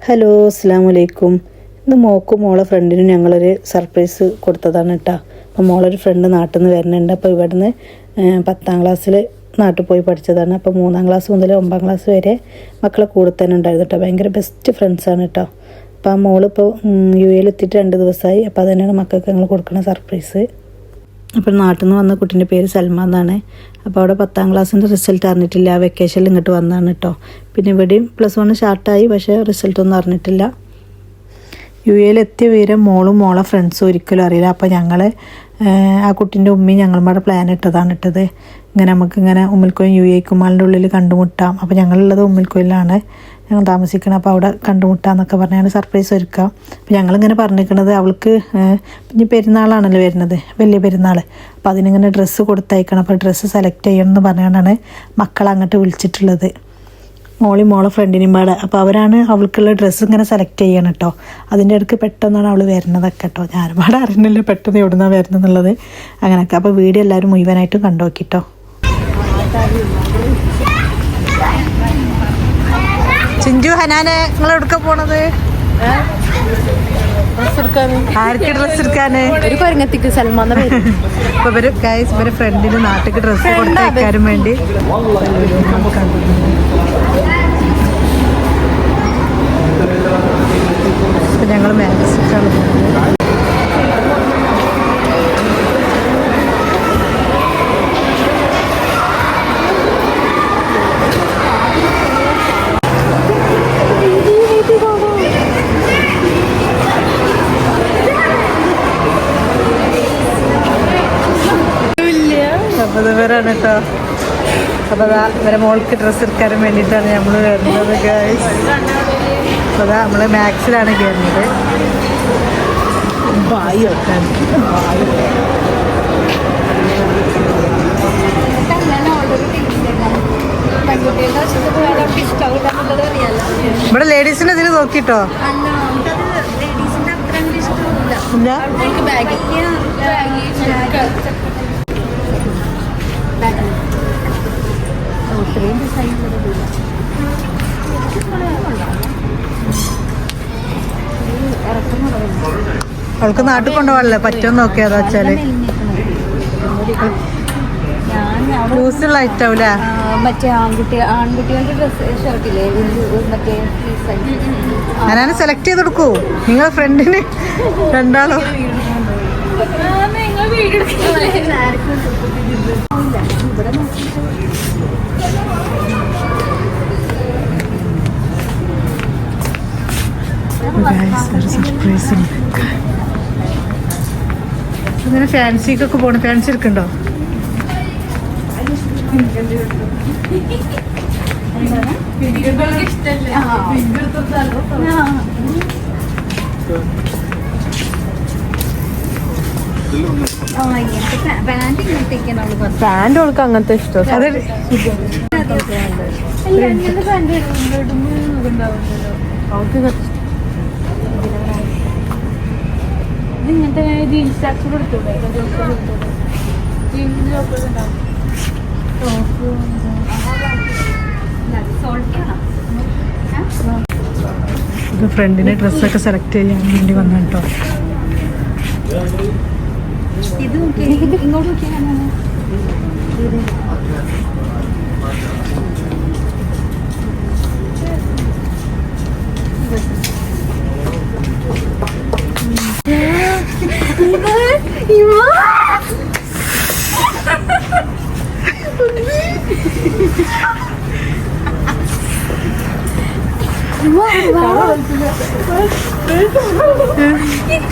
Hello അസ്സാം വലൈക്കും ഇന്ന് മോക്കും മോളെ ഫ്രണ്ടിനും ഞങ്ങളൊരു സർപ്രൈസ് കൊടുത്തതാണ് കേട്ടോ അപ്പം മോളൊരു ഫ്രണ്ട് നാട്ടിൽ നിന്ന് വരുന്നുണ്ട്. അപ്പോൾ ഇവിടുന്ന് പത്താം ക്ലാസ്സിൽ നാട്ടിൽ പോയി പഠിച്ചതാണ്. അപ്പോൾ മൂന്നാം ക്ലാസ് മുതൽ ഒമ്പതാം ക്ലാസ് വരെ മക്കളെ കൂടെ തന്നെ ഉണ്ടായിരുന്നു കേട്ടോ ഭയങ്കര ബെസ്റ്റ് ഫ്രണ്ട്സാണ് കേട്ടോ അപ്പോൾ ആ മോളിപ്പോൾ യു എയിൽ എത്തിയിട്ട് രണ്ട് ദിവസമായി. അപ്പോൾ അത് തന്നെയാണ് മക്കൾക്ക് ഞങ്ങൾ കൊടുക്കുന്ന സർപ്രൈസ് അപ്പോൾ നാട്ടിൽ നിന്ന് വന്ന കുട്ടീന്റെ പേര് സൽമ എന്നാണ് അപ്പോൾ അവിടെ പത്താം ക്ലാസ്സിന്റെ റിസൾട്ട് അറിഞ്ഞിട്ടില്ല. വെക്കേഷനിൽ ഇങ്ങോട്ട് വന്നതാണ് കേട്ടോ പിന്നെ ഇവിടെയും പ്ലസ് വൺ ഷാർട്ടായി പക്ഷേ റിസൾട്ടൊന്നും അറിഞ്ഞിട്ടില്ല. യു എയിൽ എത്തിയ വിവരം മോളും മോളെ ഫ്രണ്ട്സും ഒരിക്കലും അറിയില്ല. അപ്പോൾ ഞങ്ങൾ ആ കുട്ടീന്റെ ഉമ്മയും ഞങ്ങളുടെ പ്ലാൻ ഇട്ടതാണ് ഇട്ടത്. ഇങ്ങനെ നമുക്ക് ഇങ്ങനെ യു എ കുമാലിന്റെ ഉള്ളിൽ കണ്ടുമുട്ടാം. അപ്പോൾ ഞങ്ങളുള്ളത് ഉമ്മിൽക്കോയിലാണ്. ഞങ്ങൾ താമസിക്കണം അപ്പോൾ അവിടെ കണ്ടുമുട്ടാന്നൊക്കെ പറഞ്ഞാണ് സർപ്രൈസ് ഒരുക്കുക അപ്പോൾ ഞങ്ങളിങ്ങനെ പറഞ്ഞിരിക്കുന്നത് അവൾക്ക് ഇനി പെരുന്നാളാണല്ലോ വരുന്നത് വലിയ പെരുന്നാൾ അപ്പോൾ അതിനിങ്ങനെ ഡ്രസ്സ് കൊടുത്തയക്കണം. അപ്പോൾ ഡ്രസ്സ് സെലക്ട് ചെയ്യണം എന്ന് പറഞ്ഞുകൊണ്ടാണ് മക്കളെ അങ്ങോട്ട് വിളിച്ചിട്ടുള്ളത്. മോളി മോളെ ഫ്രണ്ടിനും പാടെ അപ്പോൾ അവരാണ് അവൾക്കുള്ള ഡ്രസ്സ് ഇങ്ങനെ സെലക്ട് ചെയ്യണം കേട്ടോ അതിന്റെ ഇടയ്ക്ക് പെട്ടെന്നാണ് അവൾ വരുന്നതൊക്കെ കേട്ടോ ഞാനും പാടെ അറിയുന്നില്ല പെട്ടെന്ന് വരുന്നത് എന്നുള്ളത്. അങ്ങനെയൊക്കെ. അപ്പോൾ വീഡിയോ എല്ലാവരും മുഴുവനായിട്ടും കണ്ടു നോക്കിട്ടോ ചിഞ്ചു ഹനാനെ നിങ്ങൾ എവിടുക്ക പോണത്? ആർക്ക് ഡ്രസ് എടുക്കാന്? ഒരു കൊരങ്ങത്തിക്ക് സൽമാൻ ഇപ്പൊ ഇവർ ഗൈസ് ഇവരെ ഫ്രണ്ടിന് നാട്ടിക്ക് ഡ്രസ്സ് കൊടുത്തേക്കാനും വേണ്ടി. ഞങ്ങൾ ഞങ്ങൾ മാക്സിക്കാണ് പോകുന്നത് അപ്പൊ ഇത് ഇവരാണ് കേട്ടോ അപ്പൊ അതാ ഇവരെ മോൾക്ക് ഡ്രസ്സ് എടുക്കാനും വേണ്ടിയിട്ടാണ് നമ്മൾ വരുന്നത് ഗേൾസ് അപ്പൊ അതാ നമ്മൾ മാക്സിലാണ് കയറുന്നത്. ബായി വെക്കാൻ. ഇവിടെ ലേഡീസിന്റെ ഇതിൽ നോക്കിട്ടോ? ലേഡീസിന്റെ അത്ര ഇഷ്ടമില്ല. ബാഗ് അവൾക്ക് നാട്ടിൽ കൊണ്ടുപോകാനല്ലേ? പറ്റുമെന്ന് നോക്കിയതാ വെച്ചാൽ. ലൂസുള്ള ഐറ്റാവൂലേ മറ്റേ ആൺകുട്ടി ആൺകുട്ടികളുടെ ഡ്രസ് ഷർട്ടില്ലേ ഇത് മറ്റേ ഡിസൈൻ ഞാനാണ് സെലക്ട് ചെയ്ത് കൊടുക്കൂ. നിങ്ങളെ ഫ്രണ്ടിന് രണ്ടാളോ. സർപ്രൈസ് അങ്ങനെ ഫാൻസിക്കൊക്കെ പോണ ഫാൻസി എടുക്കണ്ടോ പാന്റ് അവൾക്ക് അങ്ങനത്തെ ഇഷ്ടം അവൾക്ക് ഇത് ഇങ്ങനത്തെ ജീൻസ് ടാക്സ് കൊടുത്തൂടെ ജീൻസ് ടോപ്പ് ഉണ്ടാവും ഇത് ഫ്രണ്ടിന് ഡ്രസ്സൊക്കെ സെലക്ട് ചെയ്യാൻ വേണ്ടി വന്നു കേട്ടോ ഇത് ഇങ്ങോട്ട് നോക്കിയാൽ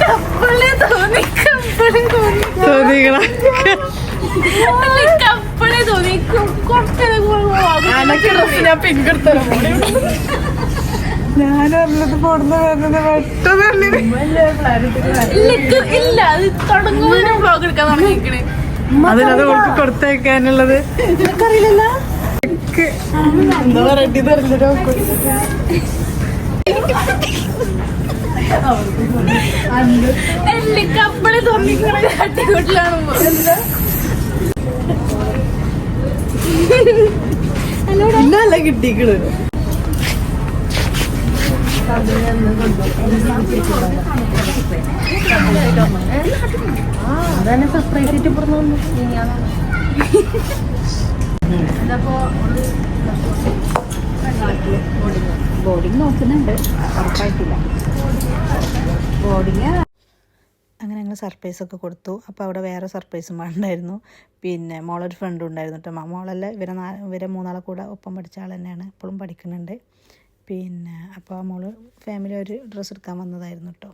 കപ്പളെ തോന്നി കപ്പളെ തോന്നി തോന്നികളാ കപ്പളെ തോന്നി ഞാൻ ഞാനറിഞ്ഞത് പോടുന്ന വരുന്നത് പെട്ടെന്ന് ഇല്ല. അത് തുടങ്ങുമ്പോൾ ബ്ലോഗ് എടുക്കാൻ തുടങ്ങിയിരിക്കണേ. അതിനത് ഓൾക്ക് കൊടുത്തേക്കാനുള്ളത്. എന്താ റെഡി തരില്ലല്ലോ എല്ലാം കപ്പളെ തോന്നിക്കണ കാട്ടിക്കൂട്ടിലാണുമ്പോ ഇന്നല്ല കിട്ടിക്കണ് അതന്നെ സർപ്രൈസ് ആയിട്ട് പറഞ്ഞു ബോർഡിങ് നോക്കുന്നുണ്ട് ഉറപ്പായിട്ടില്ല ബോർഡിങ് അങ്ങനെ ഞങ്ങൾ സർപ്രൈസൊക്കെ കൊടുത്തു. അപ്പോൾ അവിടെ വേറെ സർപ്രൈസും ഉണ്ടായിരുന്നു പിന്നെ മോളൊരു ഫ്രണ്ടും ഉണ്ടായിരുന്നു കേട്ടോ മോളല്ല ഇവരെ നാ ഇവരെ മൂന്നാളെ കൂടെ ഒപ്പം പഠിച്ച ആൾ തന്നെയാണ്. ഇപ്പോഴും പഠിക്കുന്നുണ്ട്. പിന്നെ അപ്പോൾ മോൾ ഫാമിലി ഒരു ഡ്രസ്സ് എടുക്കാൻ വന്നതായിരുന്നു കേട്ടോ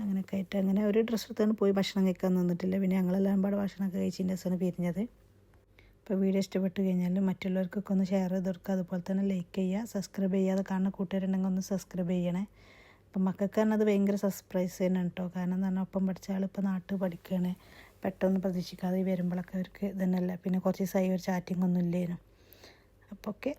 അങ്ങനെയൊക്കെ ആയിട്ട് അങ്ങനെ ഒരു ഡ്രസ്സ് എടുത്താണ് പോയി ഭക്ഷണം കഴിക്കാൻ നിന്നിട്ടില്ല. പിന്നെ ഞങ്ങളെല്ലാം പാടെ ഭക്ഷണമൊക്കെ കഴിച്ചതിന്റെ ദിവസമാണ് പിരിഞ്ഞത്. അപ്പോൾ വീഡിയോ ഇഷ്ടപ്പെട്ട് കഴിഞ്ഞാൽ മറ്റുള്ളവർക്കൊക്കെ ഒന്ന് ഷെയർ ചെയ്ത് കൊടുക്കുക. അതുപോലെ തന്നെ ലൈക്ക് ചെയ്യുക സബ്സ്ക്രൈബ് ചെയ്യാതെ കാണുന്ന കൂട്ടുകാരുണ്ടെങ്കിൽ ഒന്ന് സബ്സ്ക്രൈബ് ചെയ്യണേ. അപ്പം മക്കൾക്ക് തന്നെ അത് ഭയങ്കര സർപ്രൈസ് തന്നെയാണ് കേട്ടോ കാരണം എന്ന് പറഞ്ഞാൽ ഒപ്പം പഠിച്ച ഇപ്പോൾ നാട്ടിൽ പഠിക്കുകയാണ് പെട്ടെന്ന് പ്രതീക്ഷിക്കാതെ വരുമ്പോഴൊക്കെ അവർക്ക് ഇതന്നെയല്ല. പിന്നെ കുറച്ച് ദിവസമായി ഒരു ചാറ്റിംഗ് ഒന്നും ഇല്ലേനും. അപ്പോൾ ഓക്കെ